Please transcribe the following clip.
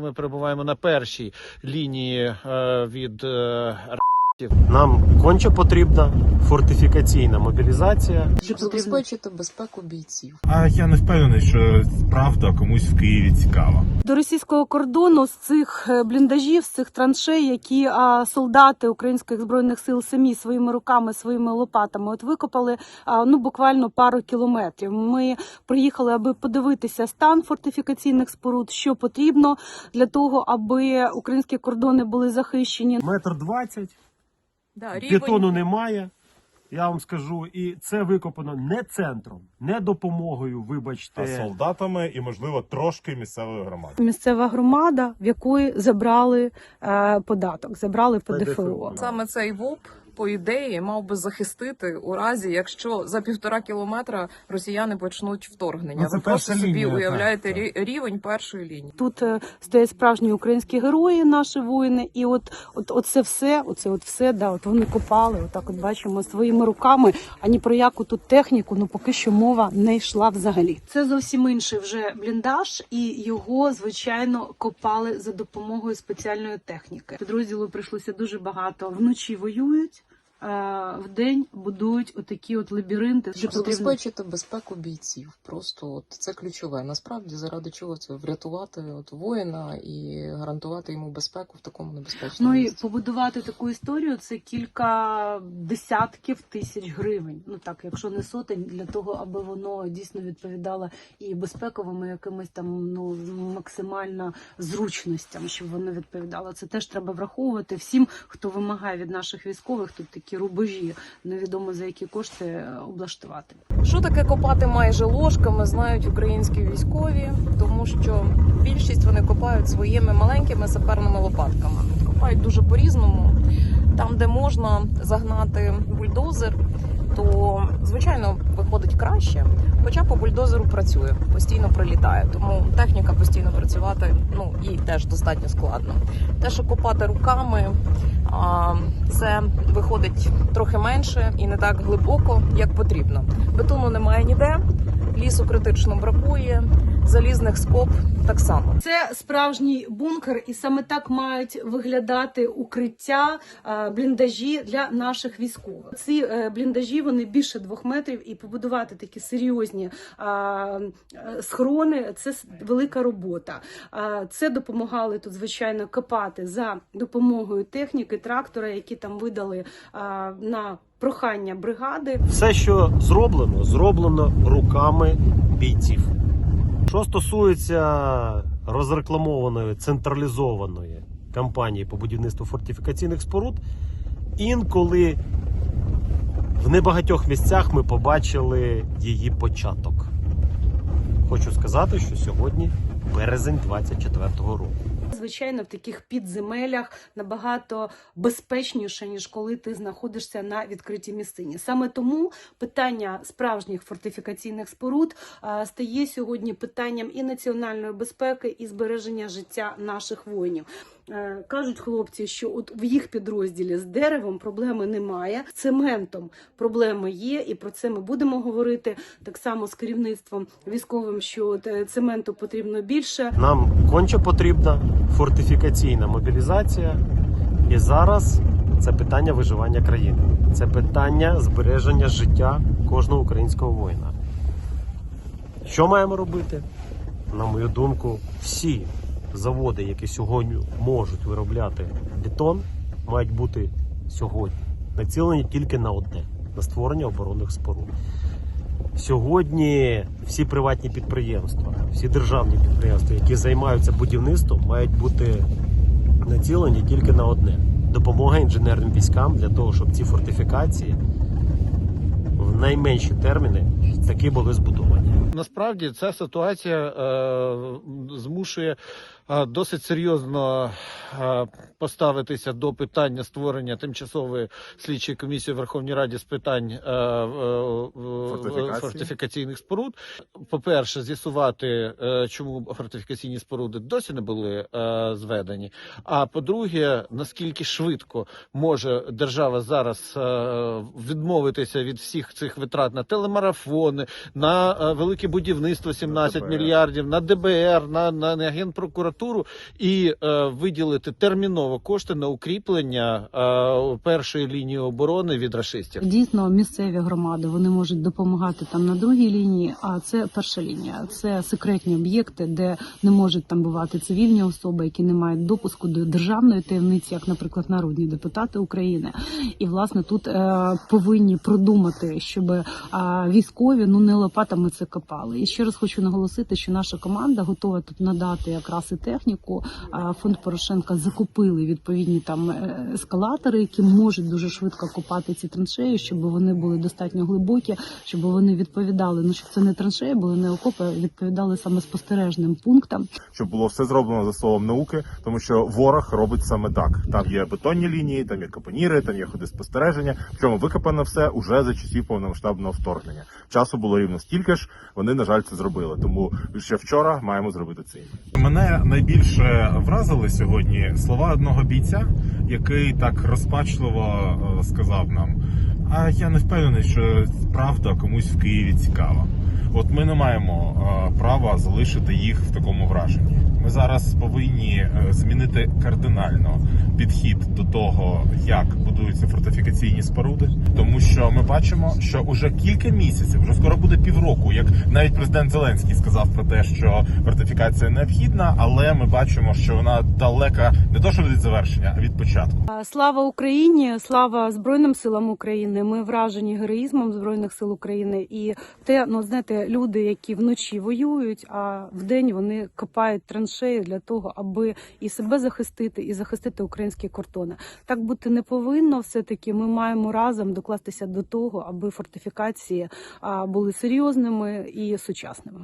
Ми перебуваємо на першій лінії е, від е, Нам конче потрібна фортифікаційна мобілізація. щоб забезпечити безпеку бійців. А я не впевнений, що правда комусь в Києві цікава. до російського кордону з цих е, бліндажів, з цих траншей, які а, солдати українських збройних сил самі своїми руками, своїми лопатами от викопали а, ну буквально пару кілометрів. Ми приїхали, аби подивитися стан фортифікаційних споруд, що потрібно для того, аби українські кордони були захищені. Метр двадцять, Да, бетону немає. Я вам скажу, і це викопано не центром, не допомогою, вибачте. А солдатами і, можливо, трошки місцевої громади. Місцева громада, в якої забрали е, податок, забрали ПДФО. ПДФО. Саме цей ВОП, по ідеї, мав би захистити у разі, якщо за півтора кілометра росіяни почнуть вторгнення. Ну, це Ви просто собі лінія, уявляєте так, рі- рівень першої лінії. Тут е, стоять справжні українські герої, наші воїни, і от, от, от це все, оце от все, да, от вони копали, отак от бачимо своїми руками. А ні про яку тут техніку, ну поки що мова не йшла взагалі. Це зовсім інший вже бліндаж, і його звичайно копали за допомогою спеціальної техніки. Підрозділу прийшлося дуже багато. Вночі воюють. Е, Вдень будують отакі от лабіринти, Щоб потрібно- забезпечити безпеку бійців. Просто от це ключове. Насправді, заради чого це врятувати от воїна і гарантувати йому безпеку в такому небезпечному Ну і місці. побудувати таку історію це кілька десятків тисяч гривень. Ну так, якщо не сотень, для того, аби воно дійсно відповідало і безпековим, і якимось там ну максимально зручностям, щоб воно відповідало. Це теж треба враховувати всім, хто вимагає від наших військових тут такі рубежі, невідомо за які кошти е, облаштувати. Що таке копати майже ложками, знають українські військові, тому що більшість вони копають своїми маленькими саперними лопатками. Копають дуже по-різному. Там, де можна загнати бульдозер, то звичайно виходить краще. Хоча по бульдозеру працює, постійно прилітає. Тому техніка постійно працювати ну їй теж достатньо складно. Те, що копати руками, це виходить трохи менше і не так глибоко, як потрібно. Бетону немає ніде, лісу критично бракує, залізних скоб так само. Це справжній бункер, і саме так мають виглядати укриття, е, бліндажі для наших військових. Ці е, бліндажі вони більше двох метрів, і побудувати такі серйозні е, схорони це велика робота. Це допомагали тут, звичайно, копати за допомогою техніки, трактора, які там видали на прохання бригади. Все, що зроблено, зроблено руками бійців. Що стосується розрекламованої централізованої кампанії по будівництву фортифікаційних споруд, інколи в небагатьох місцях ми побачили її початок. Хочу сказати, що сьогодні березень 24-го року. Звичайно, в таких підземелях набагато безпечніше, ніж коли ти знаходишся на відкритій місцині. Саме тому питання справжніх фортифікаційних споруд стає сьогодні питанням і національної безпеки, і збереження життя наших воїнів. Е, Кажуть хлопці, що от в їх підрозділі з деревом проблеми немає, з цементом проблеми є, і про це ми будемо говорити так само з керівництвом військовим, що е, цементу потрібно більше. Нам конче потрібна фортифікаційна мобілізація. І зараз це питання виживання країни. Це питання збереження життя кожного українського воїна. Що маємо робити? На мою думку, всі заводи, які сьогодні можуть виробляти бетон, мають бути сьогодні націлені тільки на одне на створення оборонних споруд. Сьогодні всі приватні підприємства, всі державні підприємства, які займаються будівництвом, мають бути націлені тільки на одне допомога інженерним військам для того, щоб ці фортифікації в найменші терміни таки були збудовані. Насправді ця ситуація е, змушує досить серйозно поставитися до питання створення тимчасової слідчої комісії в Верховній Раді з питань е, е, Фортифікації. фортифікаційних споруд. По-перше, з'ясувати, е, чому фортифікаційні споруди досі не були зведені. А по-друге, наскільки швидко може держава зараз відмовитися від всіх цих витрат на телемарафони, на велике будівництво 17 мільярдів, на ДБР, на, на, на генпрокуратуру. Інфраструктуру і е, виділити терміново кошти на укріплення е, першої лінії оборони від рашистів. Дійсно, місцеві громади вони можуть допомагати там на другій лінії. А це перша лінія. Це секретні об'єкти, де не можуть там бувати цивільні особи, які не мають допуску до державної таємниці, як, наприклад, народні депутати України. І власне тут е, повинні продумати, щоб е, військові ну не лопатами це копали. І ще раз хочу наголосити, що наша команда готова тут надати якраз і техніку. Фонд Порошенка закупили відповідні там е, ескалатори, які можуть дуже швидко копати ці траншеї, щоб вони були достатньо глибокі, щоб вони відповідали. Ну щоб це не траншеї, були не окопи, відповідали саме спостережним пунктам. Щоб було все зроблено за словом науки, тому що ворог робить саме так. Там є бетонні лінії, там є капоніри, там є ходи спостереження. Причому викопано все уже за часів повномасштабного вторгнення. Часу було рівно стільки ж. Вони на жаль це зробили. Тому ще вчора маємо зробити це. Мене найбільше вразили сьогодні слова одного бійця, який так розпачливо е, сказав нам: А я не впевнений, що правда комусь в Києві цікава. От ми не маємо е, права залишити їх в такому враженні. Ми зараз повинні е, змінити кардинально підхід до того, як будуються фортифікаційні споруди, тому що ми бачимо, що уже кілька місяців, вже скоро буде півроку, як навіть президент Зеленський сказав про те, що фортифікація необхідна, але ми бачимо, що вона далека не то, що від завершення, а від початку. Слава Україні! Слава Збройним силам України! Ми вражені героїзмом Збройних сил України. І те, ну знаєте, люди, які вночі воюють, а вдень вони копають траншеї для того, аби і себе захистити, і захистити українські кордони. Так бути не повинно. Все таки ми маємо разом докластися до того, аби фортифікації були серйозними і сучасними.